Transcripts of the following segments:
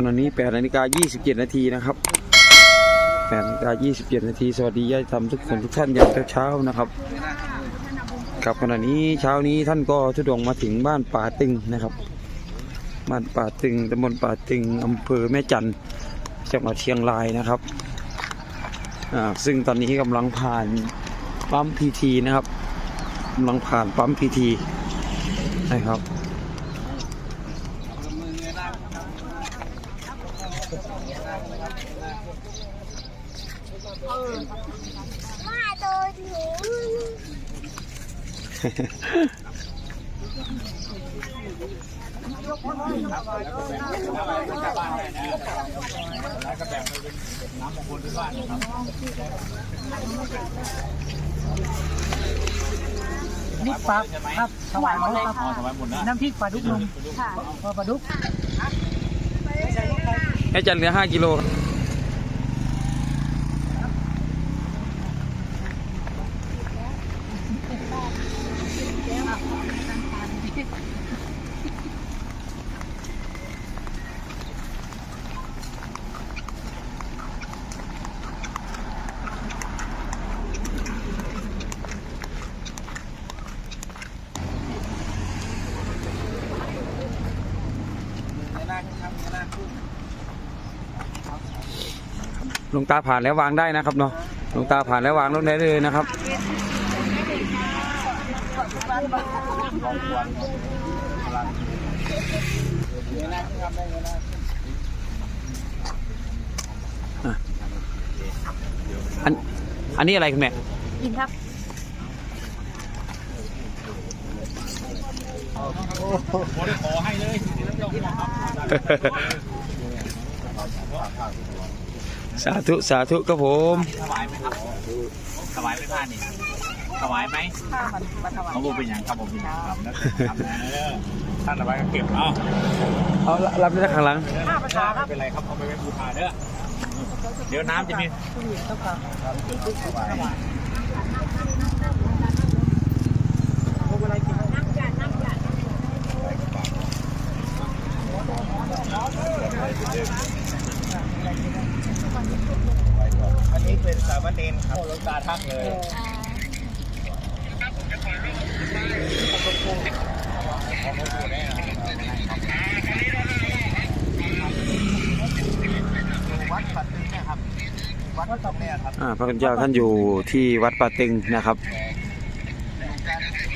ขณะนี้8นาฬิกา27 นาทีนะครับ8นาฬิกา27 นาที สวัสดีญาติธรรมทุกคนทุกท่านยามเช้าๆนะครับกับขณะนี้เช้านี้ท่านก็ทุดงมาถึงบ้านป่าตึงนะครับ บ้านป่าตึงตำบลป่าตึงอำเภอแม่จันจังหวัดเชียงรายนะครับซึ่งตอนนี้กำลังผ่านปั๊มพีทีนะครับกำลังผ่านปั๊มพีทีนะครับ มาตัวถึงนี่ปลาครับถวายหมดเลยครับน้ำพริกปลาดุกนมค่ะปลาดุกให้จันเหลือ5กิโล ลวงตาผ่านแล้ววางได้นะครับเนาะหลวงตาผ่านแล้ววางลงได้เลยนะครับอะอันอันนี้อะไรคุณแม่กินครับ สาธุ สาธุครับผมถวายไหมครับถวายไหมท่านนี่ถวายไหมเขาบอกเป็นอย่างครับผมเป็นอย่างครับนะครับเออท่านถวายก็เก็บเอาเอารับได้ข้างหลังห้าประชาครับไม่เป็นไรครับเอาไปไว้บูชาเด้อเดี๋ยวน้ำจะมี อันนี้เป็นสามเณรครับหลวงตาทักเลยวัดปัตตึงนะครับวัดตรงเนี้ยครับอ่าพระคุณเจ้าท่านอยู่ที่วัดป่าตึงนะครับ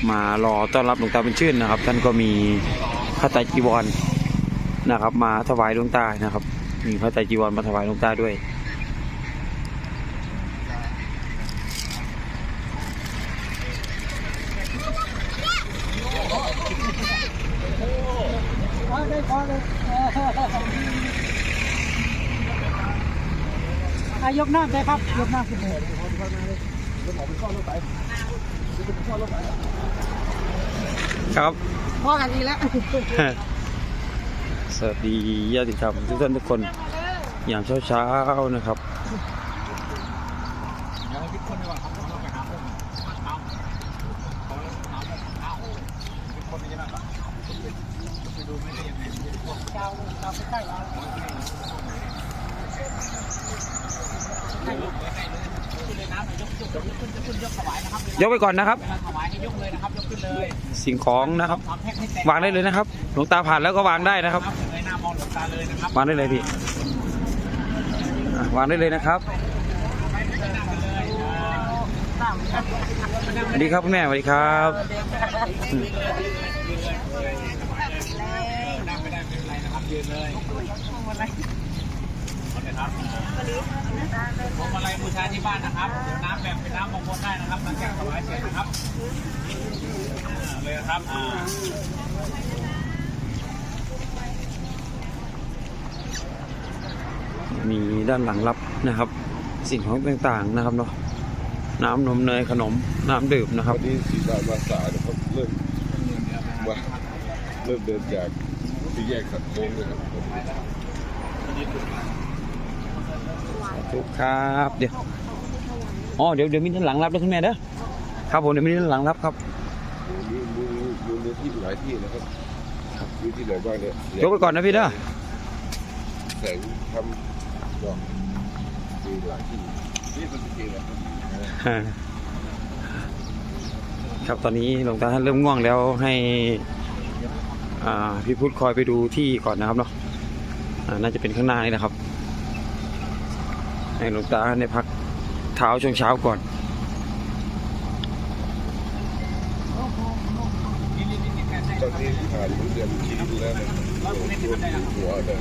มารอต้อนรับหลวงตาเป็นชื่นนะครับ ท่านก็มีพระไตรจีวร นะครับ มาถวายหลวงตานะครับ มีพระไตรจีวรมาถวายหลวงตาด้วยได้พอเลยอายกน้ำได้ครับ ยกน้ำขึ้นเลยครับ พอกันอีกแล้ว สวัสดีญาติธรรมทุกท่านทุกคนอย่างเช้าๆนะครับยกไปก่อนนะครับยกเลยนะครับ สิ่งของนะครับทำแพ็คให้แตกวางได้เลยนะครับ หลวงตาผ่านแล้วก็วางได้นะครับครับเลยหน้ามองหลวงตาเลยนะครับวางได้เลยพี่อะวางได้เลยนะครับสวัสดีครับคุณแม่สวัสดีครับนั่งไม่ได้ไม่เป็นไรนะครับยืนเลยนะครับ ผมอะไรบูชาที่บ้านนะครับเดี๋ยวน้ำแบบเป็นน้ำมงคลได้นะครับหลังจากถวายเสร็จนะครับอ่าเลยนะครับอ่ามีด้านหลังรับนะครับ สิ่งของต่างๆนะครับเนาะน้ำนมเนยขนมน้ำดื่มนะครับวันนี้สีดามาสายนะครับเริ่มว่าเริ่มเดินจากที่แยกสัตว์โค้งเลยครับ ทุกครับเดี๋ยวอ๋อเดี๋ยวเดี๋ยวมีด้านหลังรับแล้วคุณแม่เด้อครับผมเดี๋ยวมีด้านหลังรับครับมีมีมีมีที่หลายที่นะครับมีที่ไหนบ้างเนี่ยยกไปก่อนนะพี่เด้อแสงทำดอกดีหลายที่นี่มันจริงเหรอครับตอนนี้หลวงตาท่านเริ่มง่วงแล้วให้อ่าพี่พุทธคอยไปดูที่ก่อนนะครับเนาะอ่าน่าจะเป็นข้างหน้านี่นะครับ ให้หลวงตาได้พักเท้าช่วงเช้าก่อนตอนนี้ผ่านเดือนชีวิตแล้วเนี่ยหัวเลย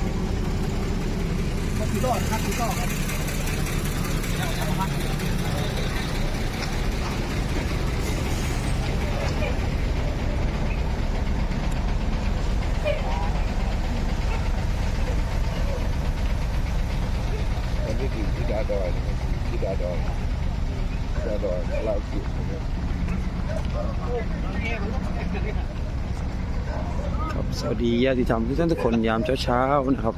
ตอนนี้ถึงที่ดาดอยนะครับที่ดาดอยดาดอยลาวกินะครับ ครับ สวัสดีญาติธรรมทุกท่านทุกคนยามเช้าๆนะครับ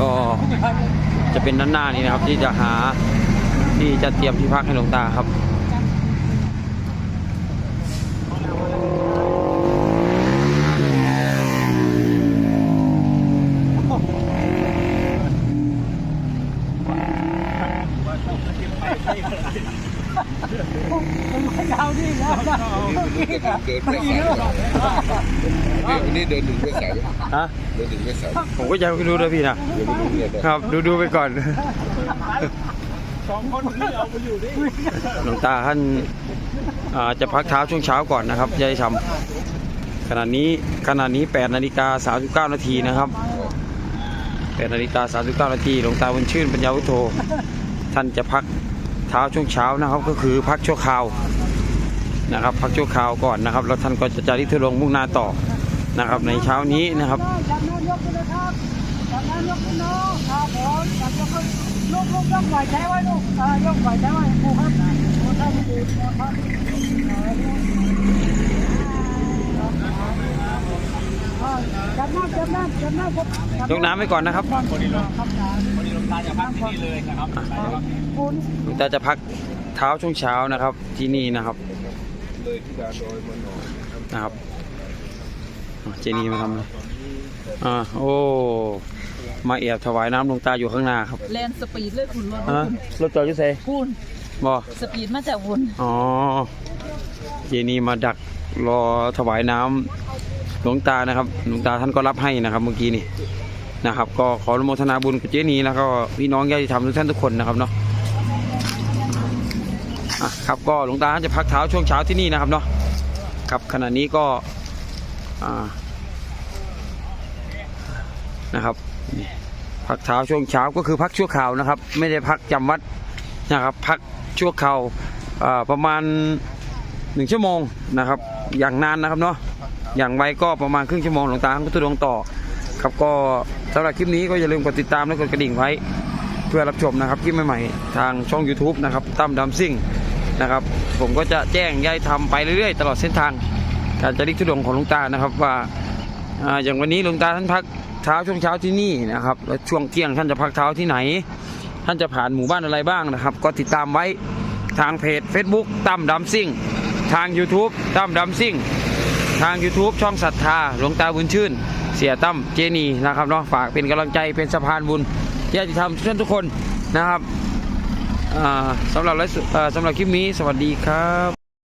ก็จะเป็นด้านหน้านี้นะครับ ที่จะหาที่จะเตรียมที่พักให้หลวงตาครับ ยาวนี่ยาวนะเดินไม่สายวันนี้เดินหนึ่งไม่สายฮะเดินหนึ่งไม่สายผมก็ยังไม่รู้เลยพี่นะพี่นะครับดูดูไปก่อนสองคนที่เอาไปอยู่ดิหลวงตาท่านอ่าจะพักเท้าช่วงเช้าก่อนนะครับยายทำขณะนี้ขณะนี้8นาฬิกา39นาทีนะครับ8นาฬิกา39นาทีหลวงตาบุญชื่นปัญญาวุฒโธ ท่านจะพักเท้าช่วงเช้านะครับ ก็คือพักชั่วคราวนะครับ พักชั่วคราวก่อนนะครับ แล้วท่านก็จะจาริกทุดงมุ่งหน้าต่อนะครับ ในเช้านี้นะครับลูกลูกยกไหวใจไว้ลูกยกไหวใจไว้ครูครับครูท่านดีครับจับน้ำจับน้ำจับน้ำครับยกน้ำไว้ก่อนนะครับ ตาจะพักที่นี่เลยนะครับหลวงตาจะพักคุณหลวงตาจะพักเท้าช่วงเช้านะครับ ที่นี่นะครับเลยที่ดาดอยมาหน่อยนะครับนะครับอะเจนี่มาทำอะไรอ่าโอ้มาแอบถวายน้ำหลวงตาอยู่ข้างหน้าครับแลนสปีดเลยคุณรถฮะรถจอดอยุ่เซคุณบอสปีดมาจากวนอ๋อเจนี่มาดักรอถวายน้ำหลวงตานะครับ หลวงตาท่านก็รับให้นะครับ เมื่อกี้นี่ นะครับ ก็ขออนุโมทนาบุญกับเจนีแล้วก็พี่น้องญาติธรรมทุกท่านทุกคนนะครับเนาะะครับก็หลวงตาจะพักเท้าช่วงเช้าที่นี่นะครับเนาะครับขณะนี้ก็นะครับพักเท้าช่วงเช้าก็คือพักชั่วคราวนะครับ ไม่ได้พักจำวัดนะครับ พักชั่วคราวประมาณหนึ่งชั่วโมงนะครับ อย่างนานนะครับเนาะอย่างไวก็ประมาณครึ่งชั่วโมงหลวงตาท่านก็ตุดงต่อ ครับก็สำหรับคลิปนี้ก็อย่าลืมกดติดตามและกดกระดิ่งไว้ เพื่อรับชมนะครับคลิปใหม่ๆทางช่อง YouTube นะครับตั้มดำซิ่งนะครับ ผมก็จะแจ้งย้ายทำไปเรื่อยๆ ตลอดเส้นทาง การจริกทุดงของหลวงตานะครับว่าอย่างวันนี้หลวงตาท่านพักเช้าช่วงเช้าที่นี่นะครับแล้วช่วงเที่ยงท่านจะพักเท้าที่ไหน ท่านจะผ่านหมู่บ้านอะไรบ้างนะครับ ก็ติดตามไว้ทางเพจ Facebook ตั้มดำซิ่งทาง YouTube ตั้มดำซิ่งทาง YouTube ช่องศรัทธาหลวงตาบุญชื่น เสียตั้มเจนีนะครับเนาะฝากเป็นกำลังใจเป็นสะพานบุญญาติธรรมทุกท่านทุกคนนะครับสำหรับไลฟ์สดเอ่อสำหรับคลิปนี้สวัสดีครับ